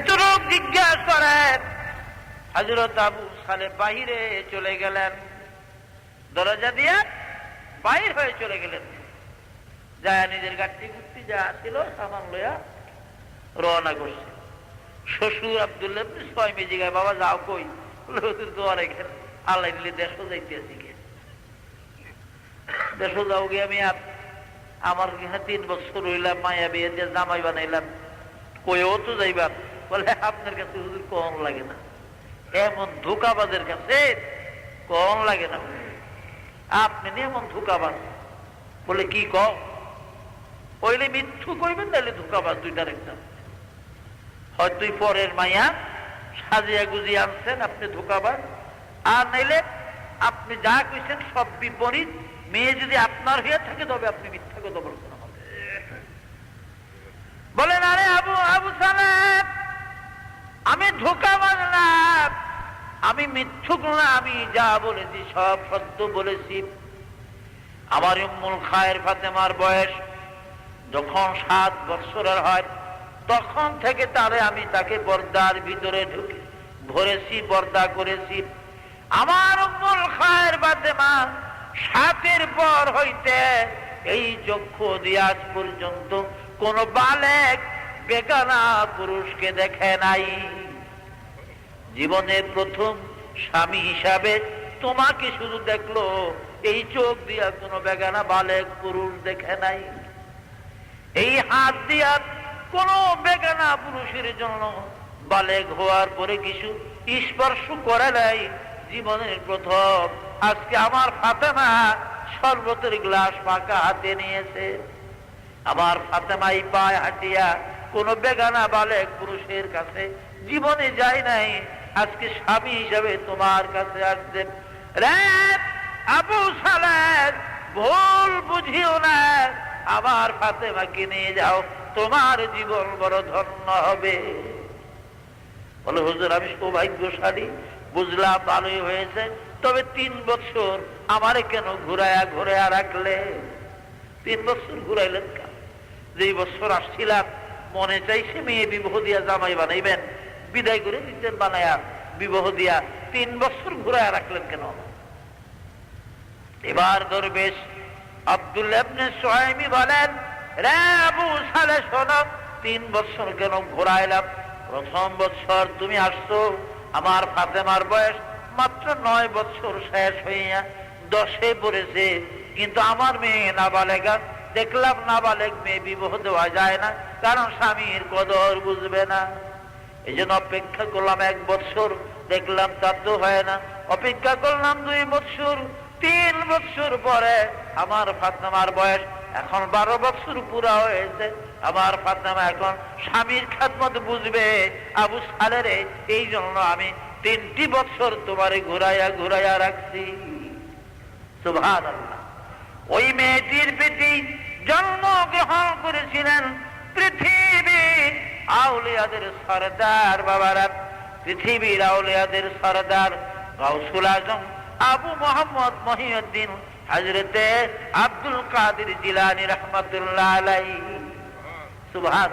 এতটুক জিজ্ঞাসা করেন হজরত আবু সালে বাহিরে চলে গেলেন। দরজা দিয়ে বাহির হয়ে চলে গেলেন। যায় নিজের গাড়ি ঘুরতে যা ছিল, সামান লইয়া রওনা করছে। শ্বশুর আবদুল্লাহ ছয় মেজি গায়ে বাবা, যাও কই? হুজুর তো অনেক আল্লাহ দিলে দেশও যাইতে আছি গে। দেশও যাও গে আমি আর আমার তিন বছর হইলাম, মায়া বিয়ে দিয়ে জামাই বানাইলাম। কইও তো যাইবার। বলে, আপনার কাছে হুজুর কম লাগে না। এমন ধোকাবাজের কাছে কম লাগে না। আপনি এমন ধোকাবাজ। বলে, কি কম কইলে, মিথ্যু কইবেন তাহলে ধোকাবাজ দুইটার একটা। হয়তো পরের মাইয়া সাজিয়া গুজিয়ে আনছেন আপনি ধোকাবাজ, আর নাইলে আপনি যা কইছেন সব বিপরীত। মেয়ে যদি আপনার হয়ে থাকে, তবে আপনি মিথ্যা কথা বলছেন আমাকে বলেন আরে আবু আবু সালাম আমি ধোকাবাজ না আমি মিথ্যুক না, আমি যা বলেছি, সব সত্য বলেছি। আমার উম্মুল খায়ের ফাতেমার বয়স যখন সাত বৎসরের হয়, তখন থেকে তারে আমি তাকে পর্দার ভিতরে ঢুকে ভরেছি, পর্দা করেছি। আমার উম্মুল খায়ের ফাতেমা সাতের পর হইতে এই চক্ষু দিয়ে আজ পর্যন্ত কোন বালেক, বেগানা পুরুষকে দেখে নাই। জীবনের প্রথম স্বামী হিসাবে তোমাকে শুধু দেখল। এই চোখ দিয়া কোনো বেগানা বালেক পুরুষ দেখে নাই। এই হাত দিয়া কোন বেগানা পুরুষের জন্য বালেক হওয়ার পরে কিছু স্পর্শ করে নাই। জীবনের প্রথম আজকে আমার ফাতেমা শরবতের গ্লাস পাকা হাতে নিয়েছে। আমার ফাতেমাই পায় হাঁটিয়া কোন বেগানা বালেক পুরুষের কাছে জীবনে যায় নাই। আজকে স্বামী হিসাবে তোমার কাছে আসছে। আবু সালের ভুল বুঝিও না। আমার ফাতেমাকে নিয়ে যাও, তোমার জীবন বড় ধন্য হবে। বলে, হুজুর, আমি সৌভাগ্যশালী, বুঝলাম, ভালোই হয়েছে। তবে তিন বছর আমারে কেন ঘুরায়া ঘুরায়া রাখলে? তিন বছর ঘুরাইলেন যেই বছর আসছিলাম, মনে চাইছে মেয়ে বিবাহ দিয়া জামাই বানাইবেন। বিদায় করে দিতেন বানায়া, বিবাহ দিয়া তিন বছর ঘুরায় রাখলেন কেন? এবার দরবেশ আব্দুল্লাহ ইবনে বলেন, রে তিন বছর কেন ঘোরাইলাম? প্রথম বছর তুমি আসছো, আমার ফাতেমার বয়স মাত্র নয় বছর শেষ হইয়া দশে পড়েছে, কিন্তু আমার মেয়ে নাবালেগা, দেখলাম নাবালেগ মেয়ে বিবাহ দেওয়া যায় না, কারণ স্বামীর কদর বুঝবে না। এই জন্য অপেক্ষা করলাম এক বছর দেখলাম তার তো হয় না। অপেক্ষা করলাম দুই বছর তিন বছর পরে আমার ফাতনামার বয়স এখন বারো বছর পুরা হয়েছে। আমার ফাতনামা এখন স্বামীর খাতমত বুঝবে আবু সালেরে। এই জন্য আমি তিনটি বছর তোমারে ঘুরাইয়া ঘুরাইয়া রাখছি। সুভান ওই মেয়েটির প্রীতি জন্মগ্রহণ করেছিলেন পৃথিবী আউলিয়াদের সর্দার বাবারা, পৃথিবীর আউলিয়াদের সরদার গৌসুল আজম আবু মোহাম্মদ মহিউদ্দিন হজরতে আব্দুল কাদের জিলানি রহমতুল্লাহ আলাই সুবহান